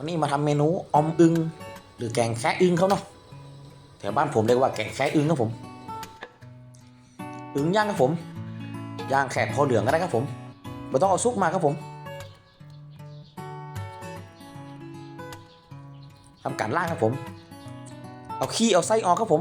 วันนี้มาทำเมนูอมอึงหรือแกงแคะอึงเขาเนาะแถวบ้านผมเรียกว่าแกงแคะอึงครับผมอึงย่างครับผมย่างแขกพอเหลืองก็ได้ครับผมไม่ต้องเอาซุกมาครับผมทำการล่างครับผม เอาขี้เอาไส้ออกครับผม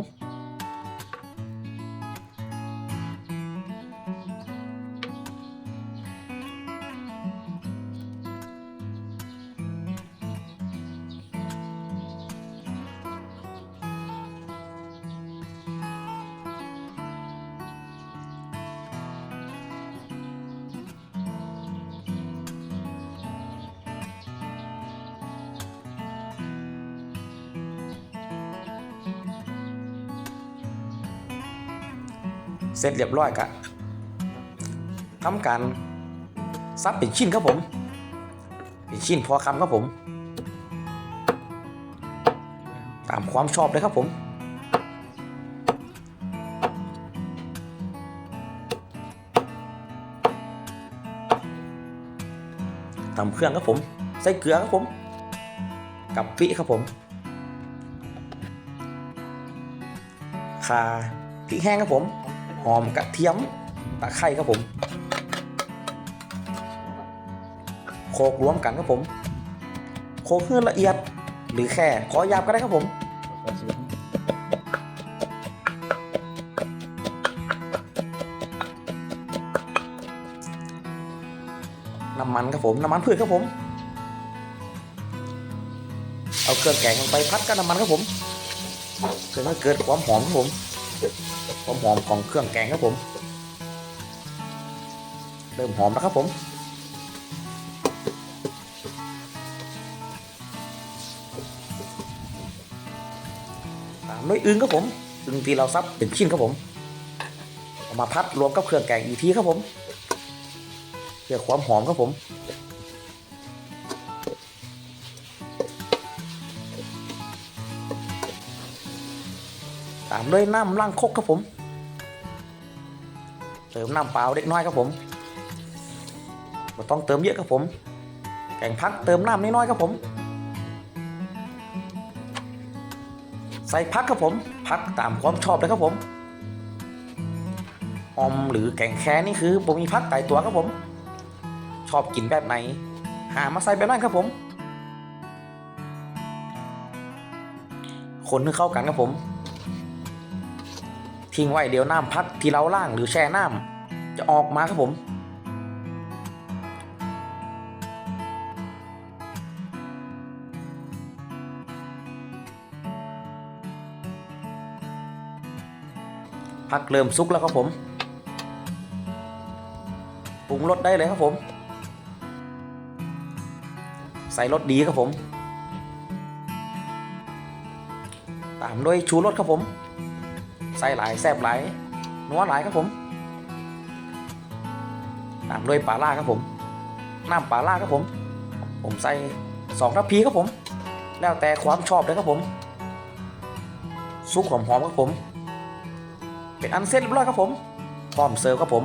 เสร็จเรียบร้อยกะทำการซับเป็นชิ้นครับผมเป็นชิ้นพอคำครับผม ตามความชอบเลยครับผมตำเครื่องครับผม ใส่เกลือครับผมกับปิครับผมคาพริกแห้งครับผม อมกระเทียมตะไคร้ครับผมโขลกรวมกันครับผมโขลกให้ละเอียดหรือแค่ขอหยาบก็ได้ครับผมน้ำมันครับผมน้ำมันพืชครับผม เอาเครื่องแกงลงไปพัดกับน้ำมันครับผมเพื่อให้เกิดความหอมครับผม ความหอมของเครื่องแกงครับผม เริ่มหอมแล้วครับผม ตามด้วยอึ้งครับผมอึ้งที่เราซับเป็นชิ้นครับผมเอามาพัดรวมกับเครื่องแกงอีกทีครับผมเพื่อความหอมครับผม ตามด้วยน้ำล้างคกครับผม เติมน้ำเปล่าเล็กน้อยครับผมไม่ต้องเติมเยอะครับผม แกงพักเติมน้ำน้อยครับผม ใส่พักครับผม พักตามความชอบเลยครับผม อมหรือแกงแค่นี่คือผมมีพักไก่ตัวครับผม ชอบกินแบบไหน หามาใส่แบบนั้นครับผม คนให้เข้ากันครับผม ทิ้งไว้เดี๋ยวน้ำพักที่เราล่างหรือแช่น้ำจะออกมาครับผมพักเริ่มซุกแล้วครับผมปรุงรสได้เลยครับผม ใส่รสดีครับผม ตามด้วยชูรสครับผม ไส้หลายแซ่บหลายนัวหลายครับผมตามด้วยปลาล่าครับผมน้ำปลาล่าครับผม ผมใส่สองทัพพีครับผม แล้วแต่ความชอบเลยครับผม ซุปหอมๆครับผม เป็นอันเสร็จเรียบร้อยครับผม พร้อมเสิร์ฟครับผม